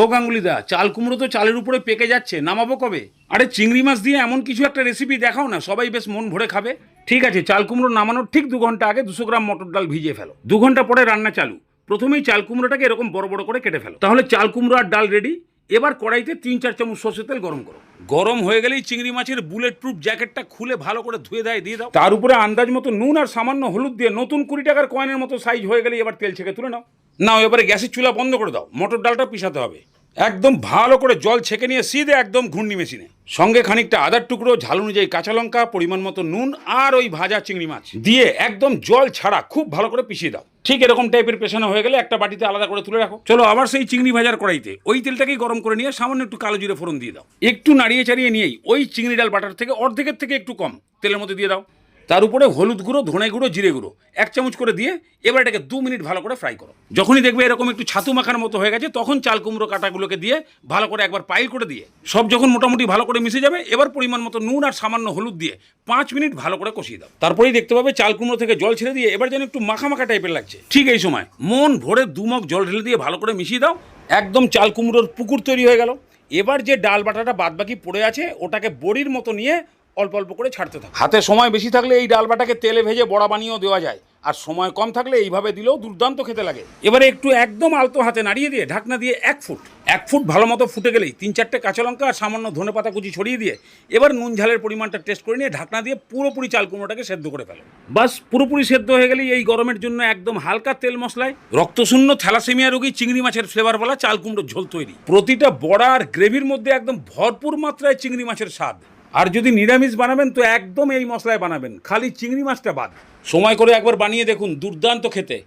ও গাঙ্গুলিদা, চাল কুমড়ো তো চালের উপরে পেকে যাচ্ছে, নামাবো কবে? আরে চিংড়ি মাছ দিয়ে এমন কিছু একটা রেসিপি দেখাও না, সবাই বেশ মন ভরে খাবে। ঠিক আছে, চাল কুমড়ো নামানোর ঠিক দু ঘণ্টা আগে দুশো গ্রাম মটর ডাল ভিজিয়ে ফেলো। দু ঘণ্টা পরে রান্না চালু। প্রথমেই চাল কুমড়োটাকে এরকম বড় বড় করে কেটে ফেলো। তাহলে চাল কুমড়ো আর ডাল রেডি এবার কড়াইতে তিন চার চামচ সর্ষের তেল গরম করো। গরম হয়ে গেলেই চিংড়ি মাছের বুলেট প্রুফ জ্যাকেটটা খুলে ভালো করে ধুয়ে দেয় দিয়ে দাও। তার উপরে আন্দাজ মতো নুন আর সামান্য হলুদ দিয়ে নতুন কুড়ি টাকার কয়েনের মতো সাইজ হয়ে গেলে এবার তেল ছেঁকে তুলে নাও। নাও এবারে গ্যাসের চুলা বন্ধ করে দাও। মটর ডালটা পিসাতে হবে। একদম ভালো করে জল ছেঁকে নিয়ে সিধে একদম ঘূর্ণি মেশিনে। সঙ্গে খানিকটা আদার টুকরো, ঝাল অনুযায়ী কাঁচা লঙ্কা, পরিমাণ মতো নুন আর ওই ভাজা চিংড়ি মাছ দিয়ে একদম জল ছাড়া খুব ভালো করে পিষিয়ে দাও। ঠিক এরকম টাইপের পেছানো হয়ে গেলে একটা বাটিতে আলাদা করে তুলে রাখো। চলো আবার সেই চিংড়ি ভাজার কড়াইতে। ওই তেলটাকেই গরম করে নিয়ে সামান্য একটু কালো জিরে ফোড়ন দিয়ে দাও। একটু নাড়িয়ে চাড়িয়ে নিয়েই ওই চিংড়ি ডাল বাটার থেকে অর্ধেকের থেকে একটু কম তেলের মধ্যে দিয়ে দাও। তার উপরে হলুদ গুঁড়ো, ধনে গুঁড়ো, জিরে গুঁড়ো। এক চামচ করে দিয়ে এবার এটাকে দু মিনিট ভালো করে ফ্রাই করো। যখনই দেখবে এরকম একটু ছাতু মাখার মতো হয়ে গেছে, তখন চাল কুমড়ো কাটাগুলোকে দিয়ে ভালো করে একবার পাইল করে দিয়ে, সব যখন মোটামুটি ভালো করে মিশে যাবে, এবার পরিমাণ মতো নুন আর সামান্য হলুদ দিয়ে পাঁচ মিনিট ভালো করে কষিয়ে দাও। তারপরেই দেখতে পাবে চাল কুমড়ো থেকে জল ছেড়ে দিয়ে এবার যেন একটু মাখা মাখা টাইপের লাগছে। ঠিক এই সময় মন ভরে দুমক জল ঢেলে দিয়ে ভালো করে মিশিয়ে দাও, একদম চাল কুমড়োর পুকুর তৈরি হয়ে গেল। এবার যে ডাল বাটাটা বাদবাকি পড়ে আছে, ওটাকে বড়ির মতো নিয়ে অল্প অল্প করে ছাড়তে থাকো। হাতে সময় বেশি থাকলে এই ডাল বাটাকে তেলে ভেজে বড়া বানিয়েও দেওয়া যায়। আর সময় কম থাকলে এইভাবে দিলেও দুর্দান্ত খেতে লাগে। এবারে একটু একদম আলতো হাতে নাড়িয়ে দিয়ে ঢাকনা দিয়ে এক ফুট। এক ফুট ভালো মতো ফুটে গেলেই তিন চারটে কাঁচা লঙ্কা আর সামান্য ধনে পাতা কুচি ছড়িয়ে দিয়ে এবার নুন ঝালের পরিমাণটা টেস্ট করে নিয়ে ঢাকনা দিয়ে পুরোপুরি চাল কুমড়োটাকে সেদ্ধ করে ফেলো। বাস পুরোপুরি সেদ্ধ হয়ে গেলেই এই গরমের জন্য একদম হালকা তেল মশলায় রক্তশূন্য থ্যালাসেমিয়া রোগী চিংড়ি মাছের ফ্লেভারওয়ালা চাল কুমড়োর ঝোল তৈরি। প্রতিটা বড়া আর গ্রেভির মধ্যে একদম ভরপুর মাত্রায় চিংড়ি মাছের স্বাদ। আর যদি নিরামিষ বানাবেন, তো একদম এই মশলায় বানাবেন। খালি চিংড়ি মাছটা বাদ। সময় করে একবার বানিয়ে দেখুন, দুর্দান্ত খেতে।